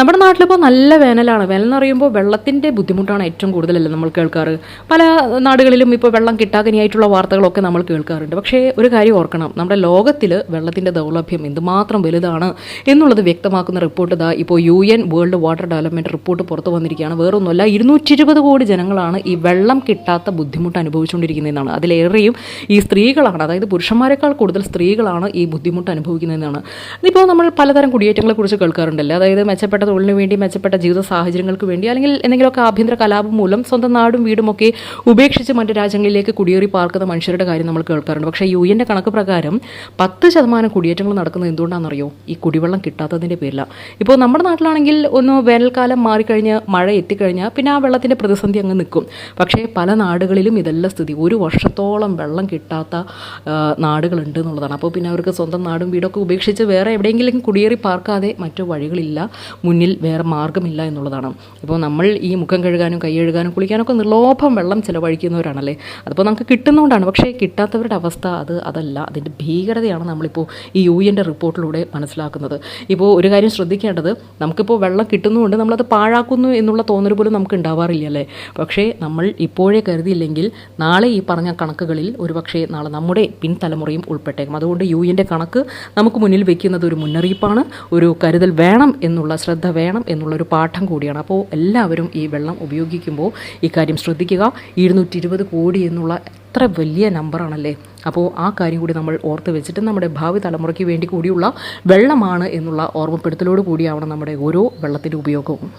നമ്മുടെ നാട്ടിലിപ്പോൾ നല്ല വേനലാണ്. വേനൽ എന്ന് പറയുമ്പോൾ വെള്ളത്തിന്റെ ബുദ്ധിമുട്ടാണ് ഏറ്റവും കൂടുതലല്ലേ നമ്മൾ കേൾക്കാറ്. പല നാടുകളിലും ഇപ്പോൾ വെള്ളം കിട്ടാകനിയായിട്ടുള്ള വാർത്തകളൊക്കെ നമ്മൾ കേൾക്കാറുണ്ട്. പക്ഷേ ഒരു കാര്യം ഓർക്കണം. നമ്മുടെ ലോകത്തിൽ വെള്ളത്തിന്റെ ദൗർലഭ്യം എന്തുമാത്രം വലുതാണ് എന്നുള്ളത് വ്യക്തമാക്കുന്ന റിപ്പോർട്ട് ഇതാ ഇപ്പോൾ U N world water development report പുറത്തു വന്നിരിക്കുകയാണ്. വേറൊന്നുമല്ല ഇരുന്നൂറ്റി ഇരുപത് കോടി ജനങ്ങളാണ് ഈ വെള്ളം കിട്ടാത്ത ബുദ്ധിമുട്ട് അനുഭവിച്ചുകൊണ്ടിരിക്കുന്നതെന്നാണ്. അതിലേറെയും ഈ സ്ത്രീകളാണ് അതായത് പുരുഷന്മാരെക്കാൾ കൂടുതൽ സ്ത്രീകളാണ് ഈ ബുദ്ധിമുട്ട് അനുഭവിക്കുന്നതെന്നാണ്. ഇപ്പോൾ നമ്മൾ പലതരം കുടിയേറ്റങ്ങളെക്കുറിച്ച് കേൾക്കാറുണ്ടല്ലോ കേൾക്കാറുണ്ടല്ലേ? അതായത് മെച്ചപ്പെട്ട തൊഴിലിന് വേണ്ടി മെച്ചപ്പെട്ട ജീവിത സാഹചര്യങ്ങൾക്ക് വേണ്ടി അല്ലെങ്കിൽ എന്തെങ്കിലുമൊക്കെ ആഭ്യന്തര കലാപം മൂലം സ്വന്തം നാടും വീടുമൊക്കെ ഉപേക്ഷിച്ച് മറ്റു രാജ്യങ്ങളിലേക്ക് കുടിയേറി പാർക്കുന്ന മനുഷ്യരുടെ കാര്യം നമ്മൾ കേൾക്കാറുണ്ട്. പക്ഷേ യു എന്റെ കണക്ക് പ്രകാരം പത്ത് ശതമാനം കുടിയേറ്റങ്ങൾ നടക്കുന്നത് എന്തുകൊണ്ടാണെന്നറിയോ? ഈ കുടിവെള്ളം കിട്ടാത്തതിന്റെ പേരിലാണ് ഇപ്പോൾ നമ്മുടെ നാട്ടിലാണെങ്കിൽ ഒന്ന് വേനൽക്കാലം മാറിക്കഴിഞ്ഞ് മഴ എത്തിക്കഴിഞ്ഞാൽ പിന്നെ ആ വെള്ളത്തിന്റെ പ്രതിസന്ധി അങ്ങ് നിൽക്കും. പക്ഷേ പല നാടുകളിലും ഇതല്ല സ്ഥിതി. ഒരു വർഷത്തോളം വെള്ളം കിട്ടാത്ത നാടുകളുണ്ട് എന്നുള്ളതാണ്. അപ്പോൾ പിന്നെ അവർക്ക് സ്വന്തം നാടും വീടൊക്കെ ഉപേക്ഷിച്ച് വേറെ എവിടെയെങ്കിലും കുടിയേറി പാർക്കാതെ മറ്റു വഴികളില്ല മുന്നിൽ വേറെ മാർഗമില്ല എന്നുള്ളതാണ്. ഇപ്പോൾ നമ്മൾ ഈ മുഖം കഴുകാനും കൈ കഴുകാനും കുളിക്കാനൊക്കെ നിർലോഭം വെള്ളം ചിലവഴിക്കുന്നവരാണല്ലേ? അതിപ്പോൾ നമുക്ക് കിട്ടുന്നതുകൊണ്ടാണ്. പക്ഷേ കിട്ടാത്തവരുടെ അവസ്ഥ അത് അതല്ല. അതിന്റെ ഭീകരതയാണ് നമ്മളിപ്പോൾ ഈ യു എന്റെ റിപ്പോർട്ടിലൂടെ മനസ്സിലാക്കുന്നത്. ഇപ്പോൾ ഒരു കാര്യം ശ്രദ്ധിക്കേണ്ടത് നമുക്കിപ്പോൾ വെള്ളം കിട്ടുന്നതുകൊണ്ട് നമ്മളത് പാഴാക്കുന്നു എന്നുള്ള തോന്നൽ പോലും നമുക്ക് ഉണ്ടാവാറില്ല അല്ലേ? പക്ഷേ നമ്മൾ ഇപ്പോഴേ കരുതിയില്ലെങ്കിൽ നാളെ ഈ പറഞ്ഞ കണക്കുകളിൽ ഒരു പക്ഷേ നാളെ നമ്മുടെ പിൻതലമുറയും ഉൾപ്പെട്ടേക്കും. അതുകൊണ്ട് യു എന്റെ കണക്ക് നമുക്ക് മുന്നിൽ വയ്ക്കുന്നത് ഒരു മുന്നറിയിപ്പാണ് ഒരു കരുതൽ വേണം എന്നുള്ള ശ്രദ്ധ വേണം എന്നുള്ളൊരു പാഠം കൂടിയാണ്. അപ്പോൾ എല്ലാവരും ഈ വെള്ളം ഉപയോഗിക്കുമ്പോൾ ഈ കാര്യം ശ്രദ്ധിക്കുക. ഇരുന്നൂറ്റി ഇരുപത് കോടി എന്നുള്ള എത്ര വലിയ നമ്പറാണല്ലേ? അപ്പോൾ ആ കാര്യം കൂടി നമ്മൾ ഓർത്ത് വെച്ചിട്ട് നമ്മുടെ ഭാവി തലമുറയ്ക്ക് വേണ്ടി കൂടിയുള്ള വെള്ളമാണ് എന്നുള്ള ഓർമ്മപ്പെടുത്തലോട് കൂടിയാവണം നമ്മുടെ ഓരോ വെള്ളത്തിന്റെ ഉപയോഗവും.